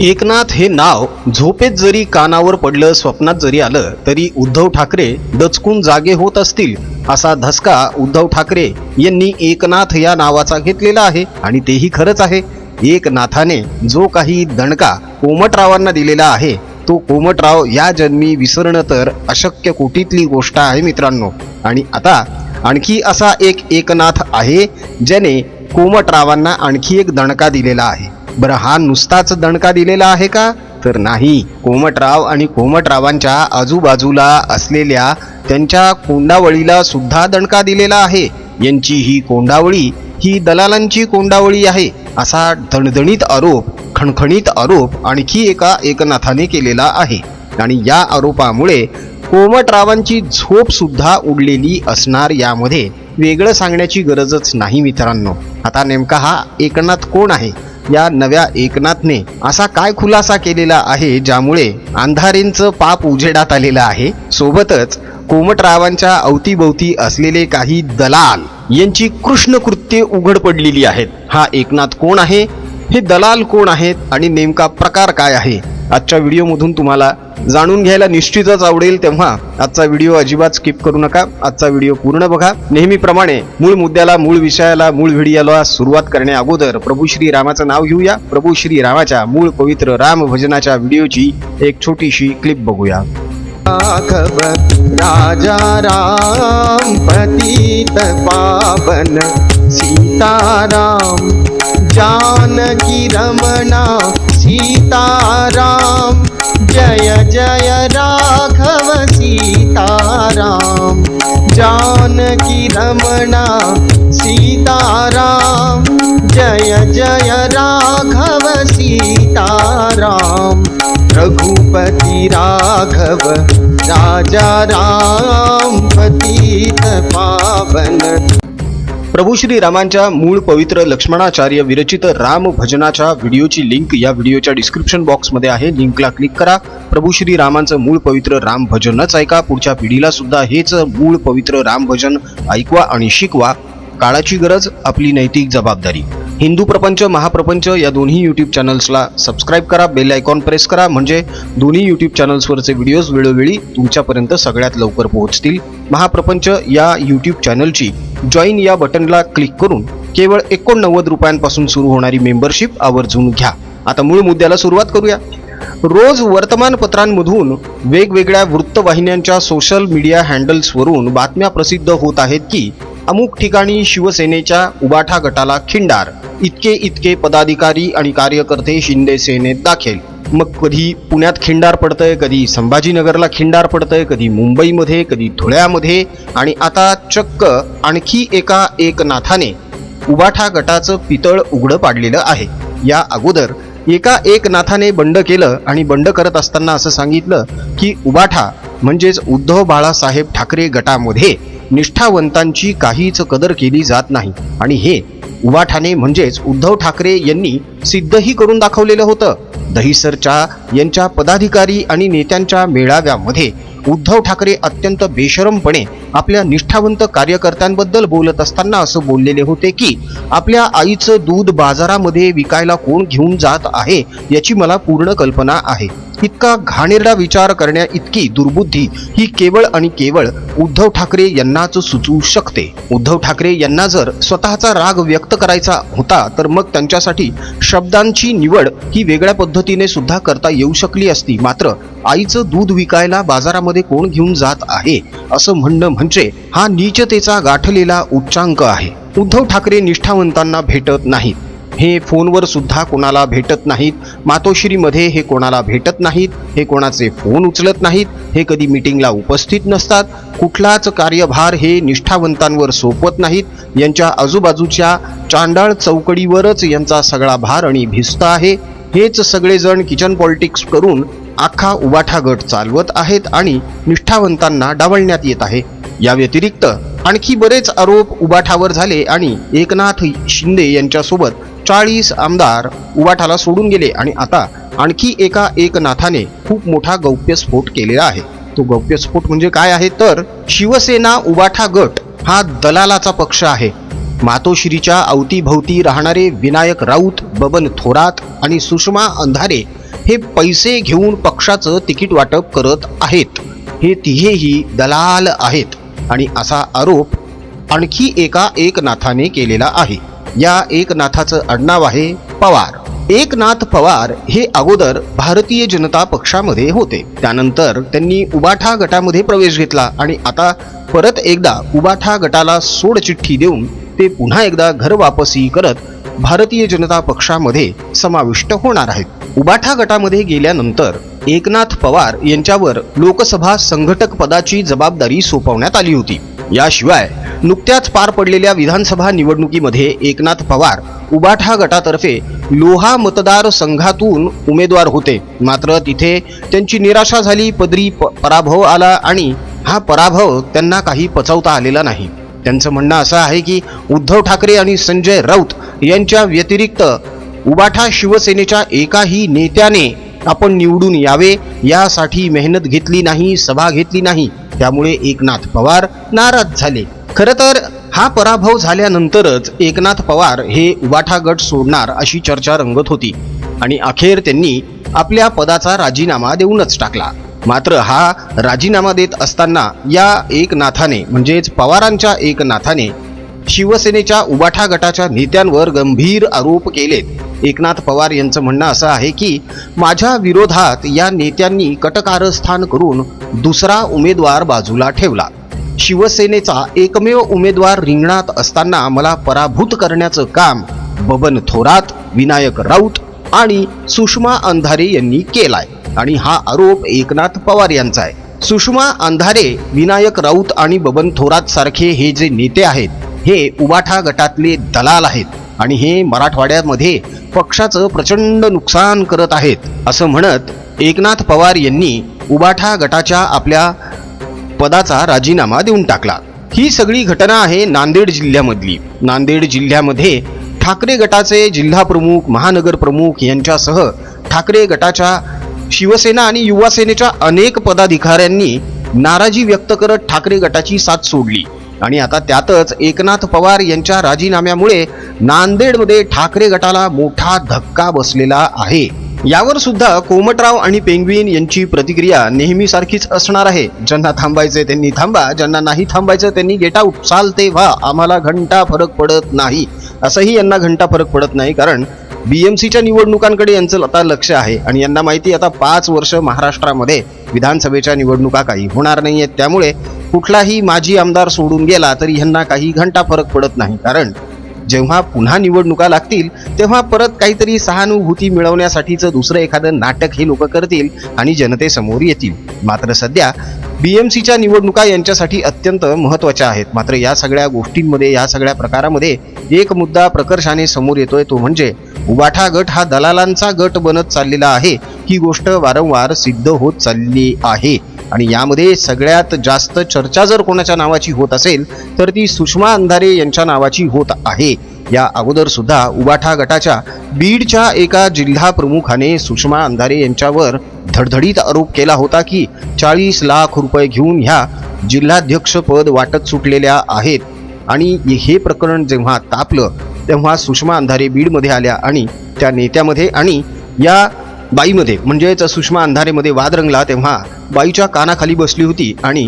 एकनाथ हे नाव झोपेत जरी कानावर पडलं स्वप्नात जरी आलं तरी उद्धव ठाकरे दचकून जागे होत असतील असा धसका उद्धव ठाकरे यांनी एकनाथ या नावाचा घेतलेला आहे आणि तेही खरंच आहे. एकनाथाने जो काही दणका कोमटरावांना दिलेला आहे तो कोमटराव या जन्मी विसरणं तर अशक्य कोटीतली गोष्ट आहे मित्रांनो. आणि आता आणखी असा एक एकनाथ आहे ज्याने कोमटरावांना आणखी एक दणका दिलेला आहे. बरं हा नुसताच दणका दिलेला आहे का? तर नाही. कोमटराव आणि कोमटरावांच्या आजूबाजूला असलेल्या त्यांच्या कोंडावळीला सुद्धा दणका दिलेला आहे. यांची ही कोंडावळी ही दलालांची कोंडावळी आहे असा दणदणीत आरोप खणखणीत आरोप आणखी एका एकनाथाने केलेला आहे. आणि या आरोपामुळे कोमटरावांची झोप सुद्धा उडलेली असणार यामध्ये वेगळं सांगण्याची गरजच नाही मित्रांनो. आता नेमका हा एकनाथ कोण आहे? या नव्या एकनाथने असा काय खुलासा केलेला आहे ज्यामुळे अंधारेंचं पाप उजेडात आलेलं आहे? सोबतच कोमटरावांच्या अवतीभोवती असलेले काही दलाल यांची कृष्ण कृत्ये उघड पडलेली आहेत. हा एकनाथ कोण आहे? हे दलाल कोण आहेत आणि नेमका प्रकार काय आहे? आजच्या व्हिडिओमधून तुम्हाला जाणून घ्यायला निश्चितच आवडेल तेव्हा आजचा व्हिडिओ अजिबात स्किप करू नका. आजचा व्हिडिओ पूर्ण बघा. नेहमीप्रमाणे मूळ मुद्द्याला मूळ विषयाला मूळ व्हिडिओला सुरुवात करण्या अगोदर प्रभू श्री रामाचं नाव घेऊया. प्रभू श्री रामाच्या मूळ पवित्र राम भजनाच्या व्हिडिओची एक छोटीशी क्लिप बघूया. राजा राम पतित पावन सीताराम जानकी रमणा सीताराम। जय जय राघव सीताराम। जानकी रमणा सीताराम। जय जय राघव सीताराम। रघुपति राघव राजा राम पतित पावन प्रभू श्री रामांच्या मूळ पवित्र लक्ष्मणाचार्य विरचित राम भजनाच्या व्हिडिओची लिंक या व्हिडिओच्या डिस्क्रिप्शन बॉक्समध्ये आहे. लिंकला क्लिक करा. प्रभू श्री रामांचं मूळ पवित्र राम भजनच ऐका. पुढच्या पिढीला सुद्धा हेच मूळ पवित्र राम भजन ऐकवा आणि शिकवा. काळाची गरज आपली नैतिक जबाबदारी. हिंदू प्रपंच महाप्रपंच या दोन्ही यूट्यूब चॅनल्सला सबस्क्राईब करा बेल आयकॉन प्रेस करा. म्हणजे दोन्ही यूट्यूब चॅनल्सवरचे व्हिडिओज वेळोवेळी तुमच्यापर्यंत सगळ्यात लवकर पोहोचतील. महाप्रपंच या यूट्यूब चॅनलची जॉईन या बटनला क्लिक करून केवळ एकोणनव्वद रुपयांपासून सुरू होणारी मेंबरशिप आवर्जून घ्या. आता मूळ मुद्द्याला सुरुवात करूया. रोज वर्तमानपत्रांमधून वेगवेगळ्या वृत्तवाहिन्यांच्या सोशल मीडिया हँडल्सवरून बातम्या प्रसिद्ध होत आहेत की अमुक ठिकाणी शिवसेनेच्या उबाठा गटाला खिंडार. इतके इतके पदाधिकारी आणि कार्यकर्ते शिंदे सेनेत दाखल. मग कधी पुण्यात खिंडार पडतंय कधी संभाजीनगरला खिंडार पडतंय कधी मुंबईमध्ये कधी धुळ्यामध्ये आणि आता चक्क आणखी एका एकनाथाने उबाठा गटाचं पितळ उघडं पाडलेलं आहे. या अगोदर एका एकनाथाने बंड केलं आणि बंड करत असताना असं सांगितलं की उबाठा म्हणजेच उद्धव बाळासाहेब ठाकरे गटामध्ये निष्ठावंतांची काहीच कदर केली जात नाही. आणि हे उवाठाने म्हणजेच उद्धव ठाकरे यांनी सिद्धही करून दाखवलेलं होतं. दहिसरच्या यांच्या पदाधिकारी आणि नेत्यांच्या मेळाव्यामध्ये उद्धव ठाकरे अत्यंत बेशरमपणे आपल्या निष्ठावंत कार्यकर्त्यांबद्दल बोलत असताना असं बोललेले होते की आपल्या आईचं दूध बाजारामध्ये विकायला कोण घेऊन जात आहे याची मला पूर्ण कल्पना आहे. इतका घाणेरडा विचार करण्या इतकी दुर्बुद्धी ही केवळ आणि केवळ उद्धव ठाकरे यांनाच सुचू शकते. उद्धव ठाकरे यांना जर स्वतःचा राग व्यक्त करायचा होता तर मग त्यांच्यासाठी शब्दांची निवड ही वेगळ्या पद्धतीने सुद्धा करता येऊ शकली असती. मात्र आईचं दूध विकायला बाजारामध्ये कोण घेऊन जात आहे असं म्हणणं म्हणजे म्हणजे हा नीचतेचा गाठलेला उच्चांक आहे. उद्धव ठाकरे निष्ठावंतांना भेटत नाहीत. हे फोनवर सुद्धा कोणाला भेटत नाहीत. मातोश्रीमध्ये हे कोणाला भेटत नाहीत. हे कोणाचे फोन उचलत नाहीत. हे कधी मिटिंगला उपस्थित नसतात. कुठलाच कार्यभार हे निष्ठावंतांवर सोपत नाहीत. यांच्या आजूबाजूच्या चांडाळ चौकडीवरच यांचा सगळा भार आणि भिस्त आहे. हेच सगळेजण किचन पॉलिटिक्स करून अख्खा उबाठा गट चालवत आहेत आणि निष्ठावंतांना डावलण्यात येत आहे. या व्यतिरिक्त आणखी बरेच आरोप उबाठावर झाले आणि एकनाथ शिंदे यांच्यासोबत चाळीस आमदार उबाठाला सोडून गेले आणि आता आणखी एका एकनाथाने खूप मोठा गौप्यस्फोट केलेला आहे. तो गौप्यस्फोट म्हणजे काय आहे? तर शिवसेना उबाठा गट हा दलालाचा पक्ष आहे. मातोश्रीच्या अवतीभवती राहणारे विनायक राऊत बबन थोरात आणि सुषमा अंधारे हे पैसे घेऊन पक्षाचं तिकीट वाटप करत आहेत. हे तिघेही दलाल आहेत. आणि असा आरोप आणखी एका एकनाथाने केलेला आहे. या एकनाथाचं आडनाव आहे पवार. एकनाथ पवार हे अगोदर भारतीय जनता पक्षामध्ये होते. त्यानंतर त्यांनी उबाठा गटामध्ये प्रवेश घेतला आणि आता परत एकदा उबाठा गटाला सोडचिठ्ठी देऊन ते पुन्हा एकदा घर वापसी करत भारतीय जनता पक्षामध्ये समाविष्ट होणार आहेत. उबाठा गटामध्ये गेल्यानंतर एकनाथ पवार यांच्यावर लोकसभा संघटक पदाची जबाबदारी सोपवण्यात आली होती. याशिवाय नुकत्याच पार पडलेल्या विधानसभा निवडणुकीमध्ये एकनाथ पवार उबाठा गटातर्फे लोहा मतदार संघातून उमेदवार होते. मात्र तिथे त्यांची निराशा झाली पदरी प- पराभव आला आणि हा पराभव त्यांना काही पचवता आलेला नाही. त्यांचं म्हणणं असं आहे की उद्धव ठाकरे आणि संजय राऊत यांच्या व्यतिरिक्त उबाठा शिवसेनेच्या एकाही नेत्याने आपण निवडून यावे. यासाठी मेहनत घेतली नाही सभा घेतली नाही. त्यामुळे एकनाथ पवार नाराज झाले. खरं तर हा पराभव झाल्यानंतरच एकनाथ पवार हे उबाठा गट सोडणार अशी चर्चा रंगत होती. आणि अखेर त्यांनी आपल्या पदाचा राजीनामा देऊनच टाकला. मात्र हा राजीनामा देत असताना या एकनाथाने म्हणजेच पवारांच्या एकनाथाने शिवसेनेच्या उबाठा गटाच्या नेत्यांवर गंभीर आरोप केलेत एकनाथ पवार यांचं म्हणणं असं आहे की माझ्या विरोधात या नेत्यांनी कटकारस्थान करून दुसरा उमेदवार बाजूला ठेवला. शिवसेनेचा एकमेव उमेदवार रिंगणात असताना मला पराभूत करण्याचं काम बबन थोरात विनायक राऊत आणि सुषमा अंधारे यांनी केलाय. आणि हा आरोप एकनाथ पवार यांचा आहे. सुषमा अंधारे विनायक राऊत आणि बबन थोरात सारखे हे जे नेते आहेत हे उबाठा गटातले दलाल आहेत आणि हे मराठवाड्यामध्ये पक्षाचं प्रचंड नुकसान करत आहेत असं म्हणत एकनाथ पवार यांनी उबाठा गटाच्या आपल्या पदाचा राजीनामा देऊन टाकला. ही सगळी घटना आहे नांदेड जिल्ह्यामधली. नांदेड जिल्ह्यामध्ये ठाकरे गटाचे जिल्हा प्रमुख महानगर प्रमुख यांच्यासह ठाकरे गटाच्या शिवसेना आणि युवा सेनेच्या अनेक पदाधिकाऱ्यांनी नाराजी व्यक्त करत ठाकरे गटाची साथ सोडली. आणि आता त्यातच एकनाथ पवार यांच्या राजीनाम्यामुळे नांदेडमध्ये ठाकरे गटाला मोठा धक्का बसलेला आहे. यावर सुद्धा कोमटराव आणि पेंग्विन यांची प्रतिक्रिया नेहमीसारखीच असणार आहे. ज्यांना थांबायचे त्यांनी थांबा ज्यांना नाही थांबायचं त्यांनी गेट आऊट चालते व्हा. आम्हाला घंटा फरक पडत नाही. असंही यांना घंटा फरक पडत नाही कारण बीएमसीच्या निवडणुकांकडे यांचं आता लक्ष आहे आणि यांना माहिती आता पाच वर्ष महाराष्ट्रामध्ये विधानसभेच्या निवडणुका काही होणार नाही आहेत त्यामुळे कुठलाही माजी आमदार सोडून गेला तरी ह्यांना काही घंटा फरक पडत नाही. कारण जेव्हा पुन्हा निवडणुका लागतील तेव्हा परत काहीतरी सहानुभूती मिळवण्यासाठीचं दुसरं एखादं नाटक हे लोक करतील आणि जनतेसमोर येतील. मात्र सध्या बीएमसीच्या निवडणुका यांच्यासाठी अत्यंत महत्त्वाच्या आहेत. मात्र या सगळ्या गोष्टींमध्ये या सगळ्या प्रकारामध्ये एक मुद्दा प्रकर्षाने समोर येतोय तो म्हणजे उबाठा गट हा दलालांचा गट बनत चाललेला आहे. ही गोष्ट वारंवार सिद्ध होत चालली आहे. आणि यामध्ये सगळ्यात जास्त चर्चा जर कोणाच्या नावाची होत असेल तर ती सुषमा अंधारे यांच्या नावाची होत आहे. या अगोदर सुद्धा उबाठा गटाच्या बीडच्या एका जिल्हा प्रमुखाने सुषमा अंधारे यांच्यावर धडधडीत आरोप केला होता की चाळीस लाख रुपये घेऊन ह्या जिल्हाध्यक्ष पद वाटत सुटलेल्या आहेत. आणि हे प्रकरण जेव्हा तापलं तेव्हा सुषमा अंधारे बीडमध्ये आल्या आणि त्या नेत्यामध्ये आणि या बाईमध्ये म्हणजेच सुषमा अंधारेमध्ये वाद रंगला तेव्हा बाईच्या कानाखाली बसली होती आणि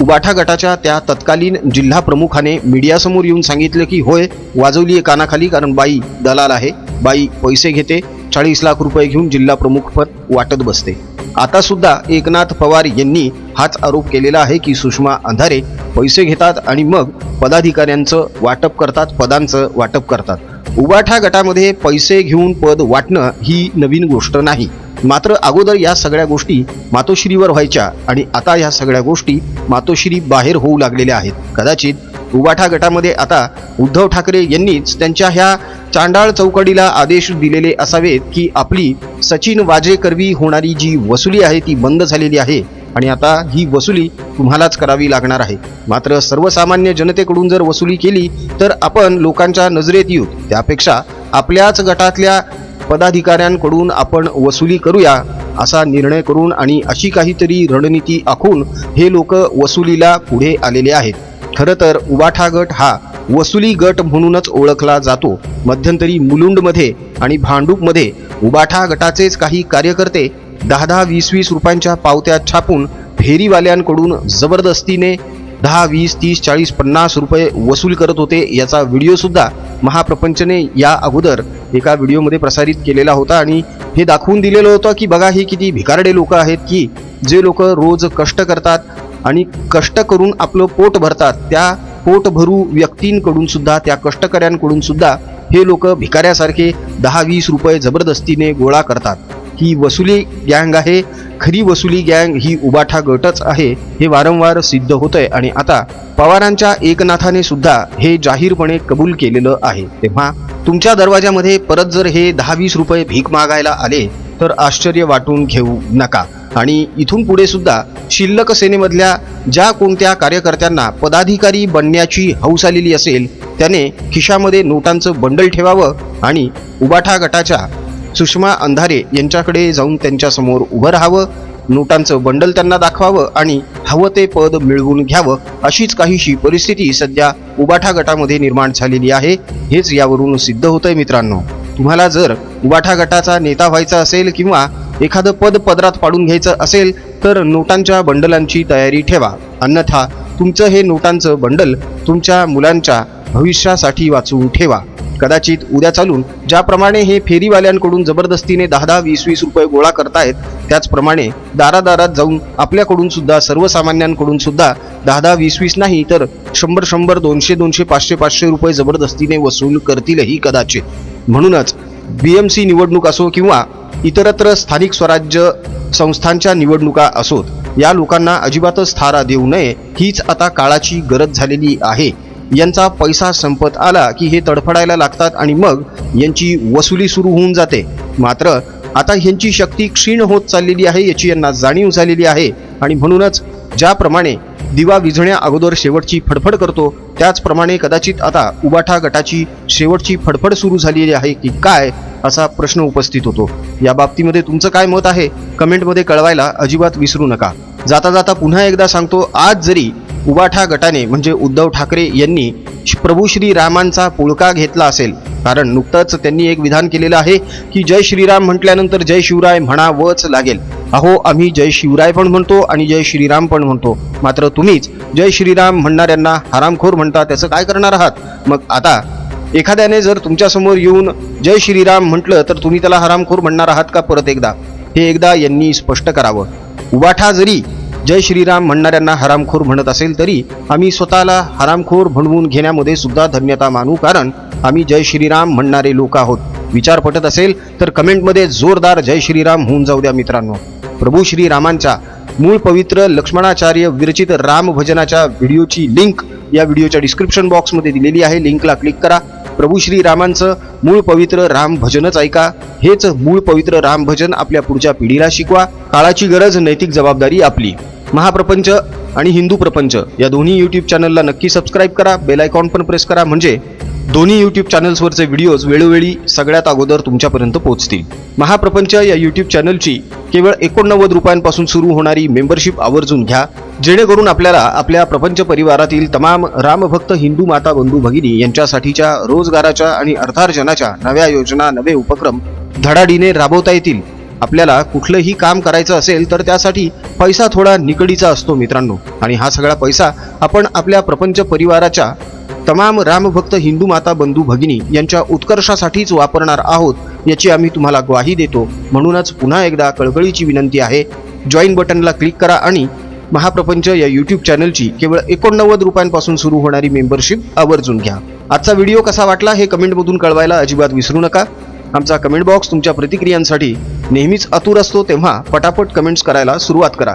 उबाठा गटाच्या त्या तत्कालीन जिल्हा प्रमुखाने मीडियासमोर येऊन सांगितलं की होय वाजवली आहे कानाखाली कारण बाई दलाल आहे. बाई पैसे घेते चाळीस लाख रुपये घेऊन जिल्हा प्रमुखपद वाटत बसते. आता सुद्धा एकनाथ पवार यांनी हाच आरोप केलेला आहे की सुषमा अंधारे पैसे घेतात आणि मग पदाधिकाऱ्यांचं वाटप करतात पदांचं वाटप करतात. उबाठा गटामध्ये पैसे घेऊन पद वाटणं ही नवीन गोष्ट नाही. मात्र अगोदर या सगळ्या गोष्टी मातोश्रीवर व्हायच्या आणि आता या सगळ्या गोष्टी मातोश्री बाहेर होऊ लागलेल्या आहेत. कदाचित उबाठा गटामध्ये आता उद्धव ठाकरे यांनीच त्यांच्या ह्या चांडाळ चौकडीला आदेश दिलेले असावेत की आपली सचिन वाजेकरवी होणारी जी वसुली आहे ती बंद झालेली आहे. आणि आता ही वसुली तुम्हालाच करावी लागणार आहे. मात्र सर्वसामान्य जनतेकडून जर वसुली केली तर आपण लोकांच्या नजरेत येऊ. त्यापेक्षा आपल्याच गटातल्या पदाधिकाऱ्यांकडून आपण वसुली करूया असा निर्णय करून आणि अशी काहीतरी रणनीती आखून हे लोक वसुलीला पुढे आलेले आहेत. खरं तर उबाठा गट हा वसुली गट म्हणूनच ओळखला जातो. मध्यंतरी मुलुंडमध्ये आणि भांडूपमध्ये उबाठा गटाचेच काही कार्यकर्ते दहा दहा वीस वीस रुपयांच्या पावत्या छापून फेरीवाल्यांकडून जबरदस्तीने दहा वीस तीस चाळीस पन्नास रुपये वसूल करत होते याचा व्हिडिओसुद्धा महाप्रपंचने या अगोदर एका व्हिडिओमध्ये प्रसारित केलेला होता आणि हे दाखवून दिलेलं होतं की बघा ही किती भिकारडे लोक आहेत की जे लोक रोज कष्ट करतात आणि कष्ट करून आपलं पोट भरतात. त्या पोटभरू व्यक्तींकडून सुद्धा त्या कष्टकऱ्यांकडून सुद्धा हे लोक भिकाऱ्यासारखे दहा वीस रुपये जबरदस्तीने गोळा करतात. ही वसुली गँग आहे. खरी वसुली गँग ही उबाठा गटच आहे. हे वारंवार सिद्ध होतंय आणि आता पवारांच्या एकनाथाने सुद्धा हे जाहीरपणे कबूल केलेलं आहे. तेव्हा तुमच्या दरवाजामध्ये परत जर हे दहा वीस रुपये भीक मागायला आले तर आश्चर्य वाटून घेऊ नका. आणि इथून पुढे सुद्धा शिल्लक सेनेमधल्या ज्या कोणत्या कार्यकर्त्यांना पदाधिकारी बनण्याची हौस आलेली असेल त्याने खिशामध्ये नोटांचं बंडल ठेवावं आणि उबाठा गटाच्या सुषमा अंधारे यांच्याकडे जाऊन त्यांच्यासमोर उभं राहावं नोटांचं बंडल त्यांना दाखवावं आणि हवं ते पद मिळवून घ्यावं अशीच काहीशी परिस्थिती सध्या उबाठा गटामध्ये निर्माण झालेली आहे हेच यावरून सिद्ध होतंय मित्रांनो. तुम्हाला जर उबाठा गटाचा नेता व्हायचा असेल किंवा एखादं पद पदरात पाडून घ्यायचं असेल तर नोटांच्या बंडलांची तयारी ठेवा. अन्यथा तुमचं हे नोटांचं बंडल तुमच्या मुलांच्या भविष्यासाठी वाचवून ठेवा. कदाचित उद्या चालून ज्याप्रमाणे हे फेरीवाल्यांकडून जबरदस्तीने दहा दहा वीस वीस रुपये गोळा करतायत त्याचप्रमाणे दारादारात जाऊन आपल्याकडून सुद्धा सर्वसामान्यांकडून सुद्धा दहा दहा वीस वीस नाही तर शंभर शंभर दोनशे दोनशे पाचशे पाचशे रुपये जबरदस्तीने वसूल करतीलही कदाचित. म्हणूनच बी एम सी निवडणूक असो किंवा इतरत्र स्थानिक स्वराज्य संस्थांच्या निवडणुका असोत या लोकांना अजिबातच थारा देऊ नये हीच आता काळाची गरज झालेली आहे. यांचा पैसा संपत आला की हे तडफडायला लागतात आणि मग यांची वसुली सुरू होऊन जाते. मात्र आता ह्यांची शक्ती क्षीण होत चाललेली आहे याची यांना जाणीव झालेली आहे. आणि म्हणूनच ज्याप्रमाणे दिवा विझण्या अगोदर शेवटची फडफड करतो त्याचप्रमाणे कदाचित आता उबाठा गटाची शेवटची फडफड सुरू झालेली आहे की काय असा प्रश्न उपस्थित होतो. या बाबतीमध्ये तुमचं काय मत आहे? कमेंटमध्ये कळवायला अजिबात विसरू नका. जाता जाता पुन्हा एकदा सांगतो आज जरी उबाठा गटाने म्हणजे उद्धव ठाकरे यांनी प्रभू श्री रामांचा पुळका घेतला असेल. कारण नुकतंच त्यांनी एक विधान केलेलं आहे की जय श्रीराम म्हटल्यानंतर जय शिवराय म्हणावंच लागेल. अहो आम्ही जय शिवराय पण म्हणतो आणि जय श्रीराम पण म्हणतो. मात्र तुम्हीच जय श्रीराम म्हणणाऱ्यांना हरामखोर म्हणता त्याचं काय करणार आहात? मग आता एखाद्याने जर तुमच्यासमोर येऊन जय श्रीराम म्हटलं तर तुम्ही त्याला हरामखोर म्हणणार आहात का परत एकदा? हे एकदा यांनी स्पष्ट करावं. उबाठा जरी जय श्रीराम म्हणणाऱ्यांना हरामखोर म्हणत असेल तरी आम्ही स्वतःला हरामखोर म्हणवून घेण्यामध्ये सुद्धा धन्यता मानू कारण आम्ही जय श्रीराम म्हणणारे लोक आहोत. विचार पटत असेल तर कमेंटमध्ये जोरदार जय श्रीराम होऊन जाऊ द्या मित्रांनो. प्रभू श्रीरामांच्या मूळ पवित्र लक्ष्मणाचार्य विरचित राम भजनाच्या व्हिडिओची लिंक या व्हिडिओच्या डिस्क्रिप्शन बॉक्समध्ये दिलेली आहे. लिंकला क्लिक करा. प्रभू श्रीरामांचं मूळ पवित्र राम भजनच ऐका. हेच मूळ पवित्र राम भजन आपल्या पुढच्या पिढीला शिकवा. काळाची गरज नैतिक जबाबदारी आपली. महाप्रपंच आणि हिंदू प्रपंच या दोन्ही यूट्यूब चॅनलला नक्की सबस्क्राईब करा. बेल आयकॉन पण प्रेस करा. म्हणजे दोन्ही यूट्यूब चॅनल्सवरचे व्हिडिओज वेळोवेळी सगळ्यात अगोदर तुमच्यापर्यंत पोहोचतील. महाप्रपंच या यूट्यूब चॅनलची केवळ एकोणनव्वद रुपयांपासून सुरू होणारी मेंबरशिप आवर्जून घ्या जेणेकरून आपल्याला आपल्या प्रपंच परिवारातील तमाम रामभक्त हिंदू माता बंधू भगिनी यांच्यासाठीच्या रोजगाराच्या आणि अर्थार्जनाच्या नव्या योजना नवे उपक्रम धडाडीने राबवता येतील. आपल्याला कुठलंही काम करायचं असेल तर त्यासाठी पैसा थोडा निकडीचा असतो मित्रांनो. आणि हा सगळा पैसा आपण आपल्या प्रपंच परिवाराच्या तमाम रामभक्त हिंदू माता बंधू भगिनी यांच्या उत्कर्षासाठीच वापरणार आहोत याची आम्ही तुम्हाला ग्वाही देतो. म्हणूनच पुन्हा एकदा कळकळीची विनंती आहे. जॉईन बटनला क्लिक करा आणि महाप्रपंच या यूट्यूब चॅनलची केवळ एकोणनव्वद रुपयांपासून सुरू होणारी मेंबरशिप आवर्जून घ्या. आजचा व्हिडिओ कसा वाटला हे कमेंटमधून कळवायला अजिबात विसरू नका. आमचा कमेंट बॉक्स तुमच्या प्रतिक्रियांसाठी नेहमीच आतुर असतो तेव्हा पटापट कमेंट्स करायला सुरुवात करा.